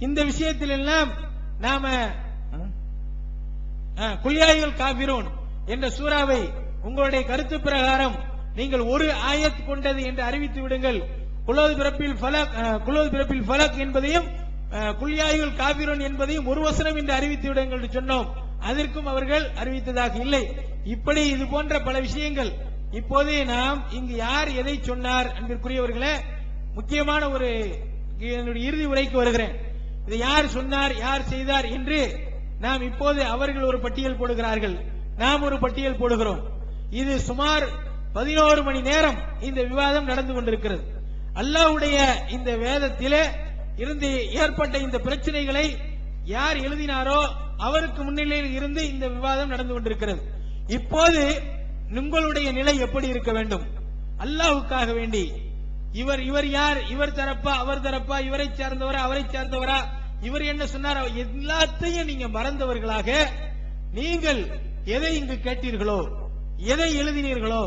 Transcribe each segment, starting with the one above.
இந்த விஷயத்தில் எல்லாம் நாம குல்யாய்கள் காபிரோன் என்ற சூறாவை உங்களுடைய கருத்து பிரகாரம் நீங்கள் ஒரு ஆயத் கொண்டது என்று அறிவித்து விடுங்கள். குலோது பிறப்பில் ஃபலக் குலோது பிறப்பில் ஃபலக் என்பதையும் அஹ், குல்யாய்கள் காபிரோன் என்பதையும் ஒரு வசனம் என்று அறிவித்து விடுங்கள் என்று சொன்னோம். அதற்கும் அவர்கள் அறிவித்ததாக இல்லை. இப்படி இது போன்ற பல விஷயங்கள். இப்போதே நாம் இங்கு யார் எதை சொன்னார் அன்பிற்குரியவர்களே முக்கியமான ஒரு என்னுடைய இறுதி உரைக்கு வருகிறேன். இதை யார் சொன்னார் யார் செய்தார் என்று நாம் இப்போது அவர்கள் ஒரு பட்டியல் போடுகிறார்கள். நாம் ஒரு பட்டியல் போடுகிறோம். இது சுமார் பதினோரு மணி நேரம் இந்த விவாதம் நடந்து கொண்டிருக்கிறது. அல்லாஹ்வுடைய இந்த வேதத்திலே இருந்து ஏற்பட்ட இந்த பிரச்சனைகளை யார் எழுதினாரோ அவருக்கு முன்னிலையில் இருந்து இந்த விவாதம் நடந்து கொண்டிருக்கிறது. இப்போது உங்களுடைய நிலை எப்படி இருக்க வேண்டும்? அல்லாஹ்வுக்காக வேண்டி இவர் இவர் யார்? இவர் தரப்பா? அவர் தரப்பா? இவரை சார்ந்தவரா? அவரை சார்ந்தவரா? இவர் என்ன சொன்னார்? எல்லாத்தையும் நீங்க மறந்தவர்களாக நீங்கள் எதை இங்கு கேட்டீர்களோ எதை எழுதினீர்களோ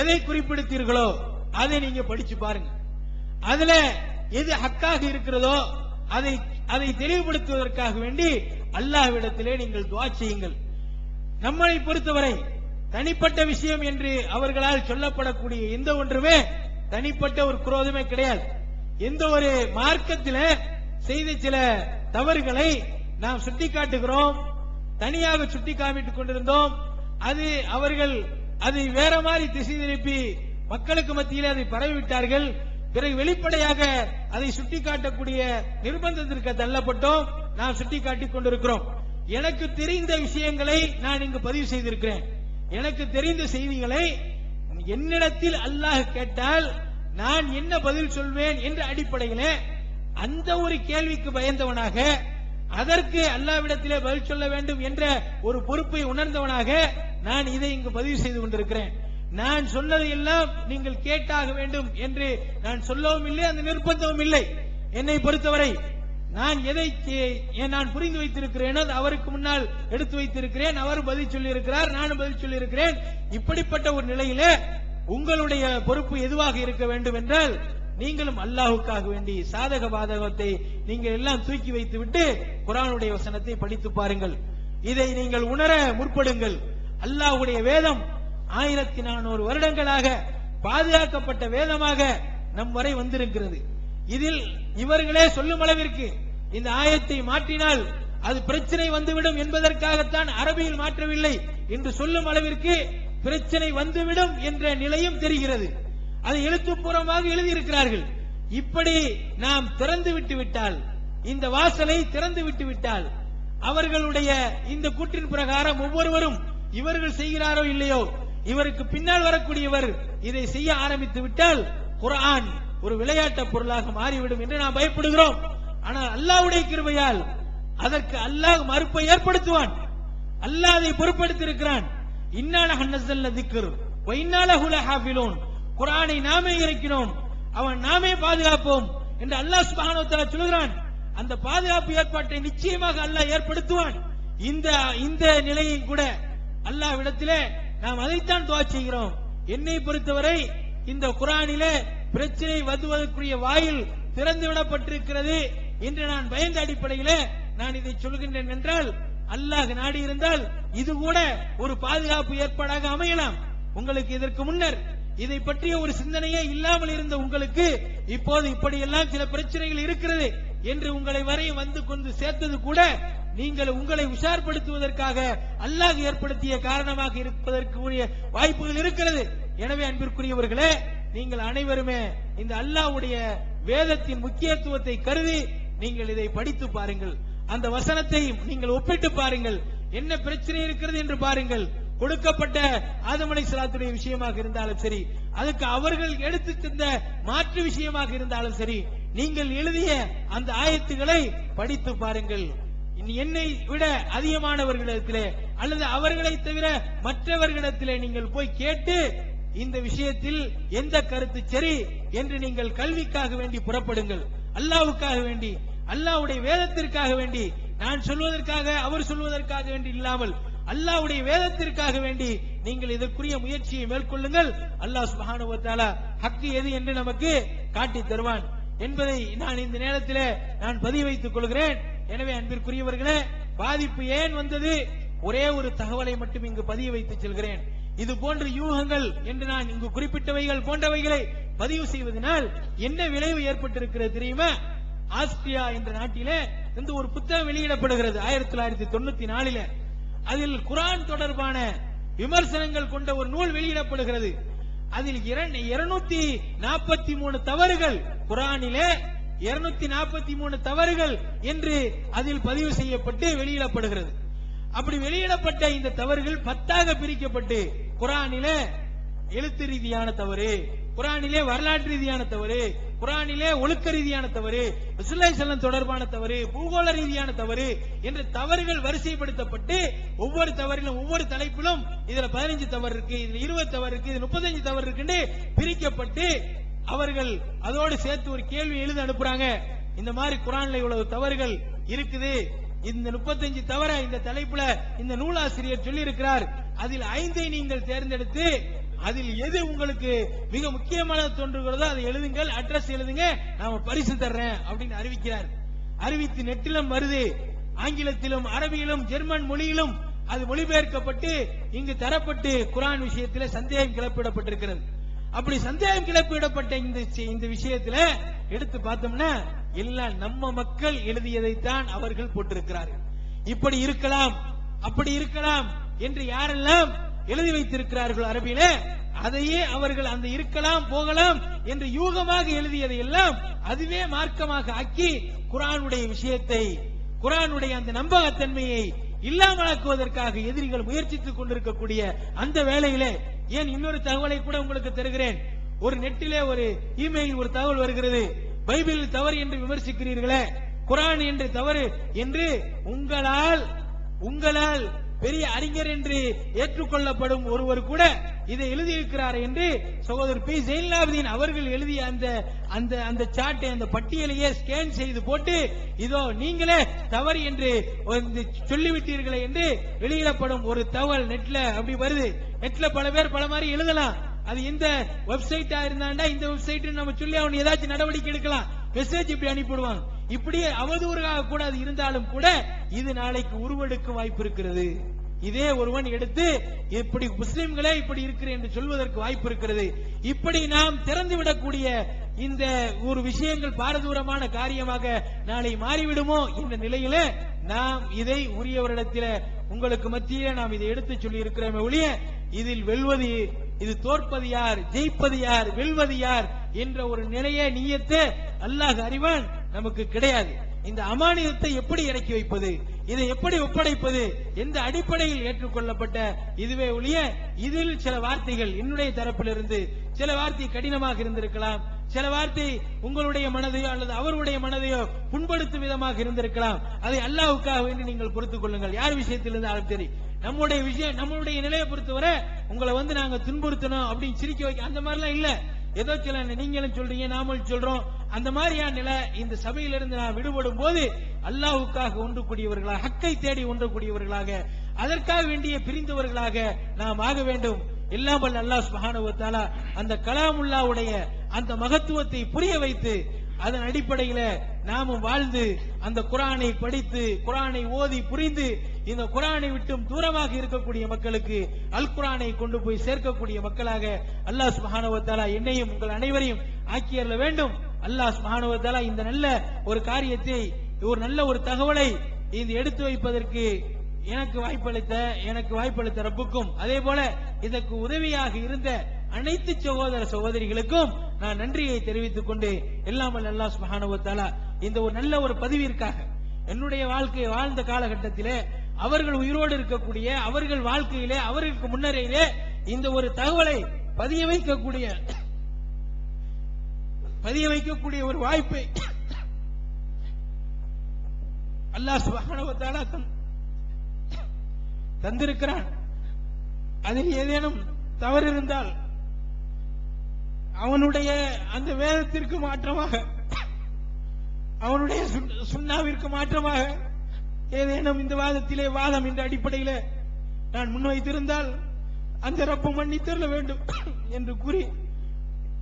எதை குறிப்பிடுத்தீர்களோ அதை நீங்க படிச்சு பாருங்க. அதுல எது ஹக்காக இருக்கிறதோ அதை அதை தெளிவுபடுத்துவதற்காக வேண்டி அல்லாஹ்விடத்திலே நீங்கள் துவா செய்யுங்கள். நம்மளை பொறுத்தவரை தனிப்பட்ட விஷயம் என்று அவர்களால் சொல்லப்படக்கூடிய எந்த ஒன்றுமே தனிப்பட்ட ஒரு குரோதமே கிடையாது. எந்த ஒரு மார்க்கத்தில் செய்த சில தவறுகளை நாம் சுட்டிக்காட்டுகிறோம். தனியாக சுட்டி காமிட்டுக் கொண்டிருந்தோம். அது அவர்கள் அதை வேற மாதிரி திசை திருப்பி மக்களுக்கு மத்தியிலே அதை பரவிவிட்டார்கள். பிறகு வெளிப்படையாக அதை சுட்டிக்காட்டக்கூடிய நிர்பந்தத்திற்கு தள்ளப்பட்டோம். நாம் சுட்டிக்காட்டிக் கொண்டிருக்கிறோம். எனக்கு தெரிந்த விஷயங்களை நான் இங்கு பதிவு செய்திருக்கிறேன். எனக்கு தெரிந்த செய்திகளை என்னிடத்தில் அல்லாஹ் கேட்டால் நான் என்ன பதில் சொல்வேன் என்ற அடிப்படையிலே அந்த ஒரு கேள்விக்கு பயந்தவனாக அதற்கு அல்லாவிடத்திலே பதில் சொல்ல வேண்டும் என்ற ஒரு பொறுப்பை உணர்ந்தவனாக நான் இதை இங்கு பதிவு செய்து கொண்டிருக்கிறேன். நான் சொன்னதை எல்லாம் நீங்கள் கேட்டாக வேண்டும் என்று நான் சொல்லவும் இல்லை அந்த நிர்பந்தமும் இல்லை. என்னை பொறுத்தவரை நான் எதை கே- நான் புரிந்து வைத்திருக்கிறேனோ அவருக்கு முன்னால் எடுத்து வைத்திருக்கிறேன். அவர் பதில் சொல்லியிருக்கிறார் நானும் பதில் சொல்லியிருக்கிறேன். இப்படிப்பட்ட ஒரு நிலையிலே உங்களுடைய பொறுப்பு எதுவாக இருக்க வேண்டும் என்றால் நீங்களும் அல்லாஹுக்காக வேண்டி சாதக பாதகத்தை நீங்கள் எல்லாம் தூக்கி வைத்து விட்டு குரானுடைய வசனத்தை படித்து பாருங்கள். இதை நீங்கள் உணர முற்படுங்கள். அல்லாஹ்வுடைய வேதம் ஆயிரத்தி நானூறு வருடங்களாக பாதுகாக்கப்பட்ட வேதமாக நம் வரை வந்திருக்கிறது. இதில் இவர்களே சொல்லும் அளவிற்கு இந்த ஆயத்தை மாற்றினால் அது பிரச்சனை வந்துவிடும் என்பதற்காகத்தான் அரபியில் மாற்றவில்லை என்று சொல்லும் அளவிற்கு பிரச்சனை வந்துவிடும் என்ற நிலையும் தெரிகிறது. அதை எழுத்துப்பூர்வமாக எழுதியிருக்கிறார்கள். இப்படி நாம் திறந்து விட்டு விட்டால் இந்த வாசலை திறந்து விட்டு விட்டால் அவர்களுடைய இந்த கூற்றின் பிரகாரம் ஒவ்வொருவரும் இவர்கள் செய்கிறாரோ இல்லையோ இவருக்கு பின்னால் வரக்கூடியவர் இதை செய்ய ஆரம்பித்து விட்டால் குரான் ஒரு விளையாட்டு பொருளாக மாறிவிடும் என்று நாம் பயப்படுகிறோம். ஆனால் அல்லாவுடைய கிருபையால் அதற்கு அல்லாஹ் மறுப்பை ஏற்படுத்துவான். அல்லாஹ் அதை பொறுப்படுத்தியிருக்கிறான் இன்னால ஹன்னஸல்ல திக்ர். வ இன்னாலஹு நாமே இறக்கினோம். அவன் நாமே பாதுகாப்போம் என்று அல்லாஹ் சுப்ஹானஹு சொல்கிறான் அந்த பாதுகாப்பு ஏற்பாட்டை நிச்சயமாக அல்லாஹ் ஏற்படுத்துவான். இந்த இந்த நிலையும் கூட அல்லாஹ்விடத்திலே நாம் அதைத்தான் துவா செய்கிறோம். என்னை பொறுத்தவரை இந்த குரானிலே பிரச்சனை வருவதற்குரிய வாயில் திறந்து இன்று என்று நான் பயந்த அடிப்படையிலே நான் இதை சொல்கின்றேன் என்றால் அல்லாஹ் நாடி இருந்தால் இது கூட ஒரு பாதுகாப்பு ஏற்பாடாக அமையலாம். உங்களுக்கு இதற்கு முன்னர் இதை பற்றிய ஒரு சிந்தனையே இல்லாமல் இருந்த உங்களுக்கு இப்போது இப்படியெல்லாம் சில பிரச்சனைகள் இருக்கிறது என்று உங்களை வரை வந்து கொண்டு சேர்த்தது கூட நீங்கள் உங்களை உஷார்படுத்துவதற்காக அல்லாஹ் ஏற்படுத்திய காரணமாக இருப்பதற்கு உரிய வாய்ப்புகள் இருக்கிறது. எனவே அன்பிற்குரியவர்களே நீங்கள் அனைவருமே இந்த அல்லாஹ்வுடைய வேதத்தின் முக்கியத்துவத்தை கருதி நீங்கள் இதை படித்து பாருங்கள். அந்த வசனத்தை நீங்கள் ஒப்பிட்டு பாருங்கள். என்ன பிரச்சனை இருக்கிறது என்று பாருங்கள். கொடுக்கப்பட்ட ஆதமலை சலாத்துடைய விஷயமாக இருந்தாலும் சரி அதுக்கு அவர்கள் எடுத்து சென்ற மாற்று விஷயமாக இருந்தாலும் சரி நீங்கள் எழுதிய அந்த ஆயத்துகளை படித்து பாருங்கள். இனி என்னை விட அதிகமானவர்களிடத்திலே அல்லது அவர்களை தவிர மற்றவர்களிடத்திலே நீங்கள் போய் கேட்டு இந்த விஷயத்தில் எந்த கருத்து சரி என்று நீங்கள் கல்விக்காக வேண்டி புறப்படுங்கள். அல்லாவுக்காக வேண்டி அல்லாஹ்வுடைய வேதத்திற்காக வேண்டி நான் சொல்வதற்காக அவர் சொல்வதற்காக வேண்டி இல்லாமல் அல்லாவுடைய வேதத்திற்காக வேண்டி நீங்கள் இதற்குரிய முயற்சியை மேற்கொள்ளுங்கள். அல்லாஹ் சுப்ஹானஹு ஹக்கு எது என்று நமக்கு காட்டி தருவான். என்பதை நான் இந்த நேரத்தில் நான் பதிவு வைத்துக் கொள்கிறேன். எனவே அன்பிற்குரியவர்களே பாதிப்பு ஏன் வந்தது? ஒரே ஒரு தகவலை மட்டும் இங்கு பதிய வைத்து செல்கிறேன். இது போன்ற யூகங்கள் என்று நான் இங்கு குறிப்பிட்டவைகள் போன்றவைகளை பதிவு செய்வதனால் என்ன விளைவு ஏற்பட்டிருக்கிறது தெரியுமா? ஆஸ்திரியா என்ற நாட்டிலே இந்த ஒரு புத்தகம் வெளியிடப்படுகிறது ஆயிரத்தி தொள்ளாயிரத்தி தொண்ணூத்தி நாலில. அதில் குரான் தொடர்பான விமர்சனங்கள் கொண்ட ஒரு நூல் வெளியிடப்படுகிறது. அதில் இருநூத்தி நாற்பத்தி மூணு தவறுகள் குரானிலே இருநூத்தி நாற்பத்தி மூணு தவறுகள் என்று அதில் பதிவு செய்யப்பட்டு வெளியிடப்படுகிறது. அப்படி வெளியிடப்பட்ட இந்த தவறுகள் பத்தாக பிரிக்கப்பட்டு குரானிலே எழுத்து ரீதியான தவறு குரானிலே வரலாற்று ரீதியான தவறு குரானிலே ஒழுக்க ரீதியான தவறு விசுலை தொடர்பான தவறு பூகோள ரீதியான தவறு என்று தவறுகள் வரிசைப்படுத்தப்பட்டு ஒவ்வொரு தவறிலும் ஒவ்வொரு தலைப்பிலும் இதுல பதினஞ்சு தவறு இருக்கு இதுல இருபது தவறு இருக்கு இது முப்பத்தஞ்சு தவறு இருக்குன்னு பிரிக்கப்பட்டு அவர்கள் அதோடு சேர்த்து ஒரு கேள்வி எழுத அனுப்புறாங்க. இந்த மாதிரி குரான்ல இவ்வளவு தவறுகள் இருக்குது. இந்த முப்பத்தஞ்சு தவிர இந்த தலைப்புல இந்த நூலாசிரியர் சொல்லி இருக்கிறார் அதில் ஐந்தை நீங்கள் தேர்ந்தெடுத்து அதில் எது உங்களுக்கு மிக முக்கியமான தோன்றுகிறதோ அதை எழுதுங்கள் அட்ரஸ் எழுதுங்க நாம பரிசு தர்றேன் அப்படின்னு அறிவிக்கிறார். அறிவித்து நெட்டிலும் வருது. ஆங்கிலத்திலும் அரபியிலும் ஜெர்மன் மொழியிலும் அது மொழிபெயர்க்கப்பட்டு இங்கு தரப்பட்டு குரான் விஷயத்தில் சந்தேகம் கிளப்பிடப்பட்டிருக்கிறது. அப்படி சந்தேகம் கிளப்பிடப்பட்ட இந்த இந்த விஷயத்துல எடுத்து பார்த்தோம்னா எல்லாம் நம்ம மக்கள் எழுதியதைத்தான் அவர்கள் போட்டிருக்கிறார்கள். இப்படி இருக்கலாம் அப்படி இருக்கலாம் என்று யாரெல்லாம் எழுதி வைத்திருக்கிறார்கள் அரபியில அதையே அவர்கள் அந்த இருக்கலாம் போகலாம் என்று யூகமாக எழுதியதை எல்லாம் அதுவே மார்க்கமாக ஆக்கி குரானுடைய விஷயத்தை குரானுடைய அந்த நம்பகத்தன்மையை இல்லாமலாக்குவதற்காக எதிரிகள் முயற்சித்துக் கொண்டிருக்கக்கூடிய அந்த வேலையிலே ஏன் இன்னொரு தகவலை கூட உங்களுக்கு தருகிறேன். ஒரு நெட்டிலே ஒரு இமெயில் ஒரு தகவல் வருகிறது. பைபிள் தவறு என்று விமர்சிக்கிறீர்களே குரான் என்று தவறு என்று உங்களால் உங்களால் பெரிய அறிஞர் என்று ஏற்றுக்கொள்ளப்படும் ஒருவர் கூட இதை எழுதியிருக்கிறார் என்று சகோதரர் பி. ஜெயின்லாபுதீன் அவர்கள் எழுதிய அந்த அந்த அந்த சாட்டை அந்த பட்டியலையே ஸ்கேன் செய்து போட்டு இதோ நீங்களே தவறு என்று சொல்லிவிட்டீர்களே என்று வெளியிடப்படும் ஒரு தகவல் நெட்ல அப்படி வருது. நெட்ல பல பேர் பல மாதிரி எழுதலாம். அது இந்த வெப்சைட்டா இருந்தாண்டா இந்த வெப்சைட் நம்ம சொல்லி அவன் ஏதாச்சும் நடவடிக்கை எடுக்கலாம். மெசேஜ் இப்படி அனுப்பிடுவாங்க இப்படியே அவதூறாக கூட அது இருந்தாலும் கூட இது நாளைக்கு உருவெடுக்க வாய்ப்பு இருக்கிறது. இதே ஒருவன் எடுத்து இப்படி முஸ்லிம்களே இப்படி இருக்கிறேன் என்று சொல்வதற்கு வாய்ப்பு இருக்கிறது. இப்படி நாம் திறந்து விடக்கூடிய இந்த ஒரு விஷயங்கள் பாரதூரமான காரியமாக நாளை மாறிவிடுமோ என்ற நிலையில நாம் இதை உரியவரிடத்தில் உங்களுக்கு மத்தியில நாம் இதை எடுத்து சொல்லி இருக்கிறோமே ஒழிய இதில் வெல்வது இது தோற்பது யார் ஜெயிப்பது யார் வெல்வது யார் என்ற ஒரு நிலைய நீயத்தை அல்லாஹ் அறிவான். நமக்கு கிடையாது. இந்த அமானியத்தை எப்படி இறக்கி வைப்பது? இதை எப்படி ஒப்படைப்பது? எந்த அடிப்படையில் ஏற்றுக்கொள்ளப்பட்ட இதுவே ஒழிய இதில் சில வார்த்தைகள் என்னுடைய தரப்பிலிருந்து சில வார்த்தை கடினமாக இருந்திருக்கலாம். சில வார்த்தை உங்களுடைய மனதையோ அல்லது அவருடைய மனதையோ புண்படுத்தும் விதமாக இருந்திருக்கலாம். அதை அல்லாவுக்காக வேண்டி நீங்கள் பொறுத்துக் கொள்ளுங்கள். யார் விஷயத்தில் இருந்தாலும் சரி நம்முடைய விஷயம் நம்மளுடைய நிலையை பொறுத்தவரை உங்களை வந்து நாங்க துன்புறுத்தணும் அப்படின்னு சிரிக்க வைக்க அந்த மாதிரிலாம் இல்ல. ஏதோ சில நீங்களும் சொல்றீங்க நாமளும் சொல்றோம். அந்த மாதிரியான நிலை இந்த சபையிலிருந்து நான் விடுபடும் போது அல்லாஹுக்காக ஒன்று கூடியவர்களாக ஹக்கை தேடி ஒன்று கூடியவர்களாக அதற்காக வேண்டிய பிரிந்தவர்களாக நாம் ஆக வேண்டும். எல்லாம் வல்ல அல்லாஹ் சுப்ஹானஹு அந்த கலாமுல்லாவுடைய அந்த மகத்துவத்தை புரிய வைத்து அதன் அடிப்படையில நாமும் வாழ்ந்து அந்த குரானை படித்து குரானை ஓதி புரிந்து இந்த குரானை விட்டும் தூரமாக இருக்கக்கூடிய மக்களுக்கு அல் குரானை கொண்டு போய் சேர்க்கக்கூடிய மக்களாக அல்லாஹ் சுப்ஹானஹு என்னையும் உங்கள் அனைவரையும் ஆக்கியல்ல வேண்டும். அல்லாஹ் சுப்ஹானஹு இந்த நல்ல ஒரு காரியத்தை ஒரு நல்ல ஒரு தகவலை இது எடுத்து வைப்பதற்கு எனக்கு வாய்ப்பளித்த எனக்கு வாய்ப்பளித்த ரப்புக்கும் அதே போல இதற்கு உதவியாக இருந்த அனைத்து சகோதர சகோதரிகளுக்கும் நான் நன்றியை தெரிவித்துக் கொண்டு எல்லாமல் அல்லாஹ் சுப்ஹானஹு இந்த ஒரு நல்ல ஒரு பதிவிற்காக என்னுடைய வாழ்க்கையை வாழ்ந்த காலகட்டத்திலே அவர்கள் உயிரோடு இருக்கக்கூடிய அவர்கள் வாழ்க்கையிலே அவர்களுக்கு முன்னரையிலே இந்த ஒரு தகவலை பதிய வைக்கக்கூடிய பதிய வைக்கக்கூடிய ஒரு வாய்ப்பை அல்லாஹ் சுப்ஹானஹு தந்திருக்கிறான். அதில் ஏதேனும் தவறு இருந்தால் அவனுடைய அந்த வேதத்திற்கு மாற்றமாக அவனுடைய சுண்ணாவிற்கு மாற்றமாக ஏதேனும் இந்த வாதத்திலே வாதம் என்ற அடிப்படையில் நான் முன்வைத்திருந்தால் அந்த ரப்பம் மன்னித்தருள வேண்டும் என்று கூறி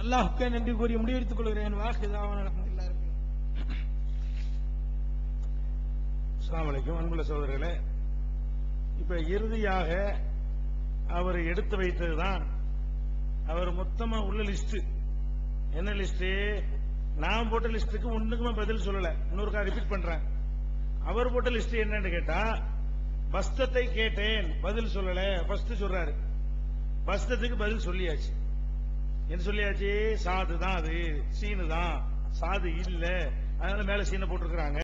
அல்லாஹுக்கே நன்றி கூறி முடிவெடுத்துக் கொள்கிறேன். அஸ்லாமலைக்கும் அன்புள்ள சோதரர்களே இப்ப இறுதியாக அவர் எடுத்து வைத்ததுதான் அவர் மொத்தமா உள்ள லிஸ்ட் என்ன லிஸ்ட் நான் போட்ட லிஸ்டுக்கு ஒண்ணுக்குமே பதில் சொல்லல. இன்னொருக்கா ரிப்பீட் பண்றேன். அவர் போட்ட லிஸ்ட் என்னன்னு கேட்டா பஸ்தத்தை கேட்டேன் பதில் சொல்லல. பஸ்ட் சொல்றாரு. பஸ்தத்துக்கு பதில் சொல்லியாச்சு. என்ன சொல்லியாச்சு? சாது தான் அது. சீனு தான் சாது இல்ல. அதனால மேல சீனை போட்டிருக்கிறாங்க.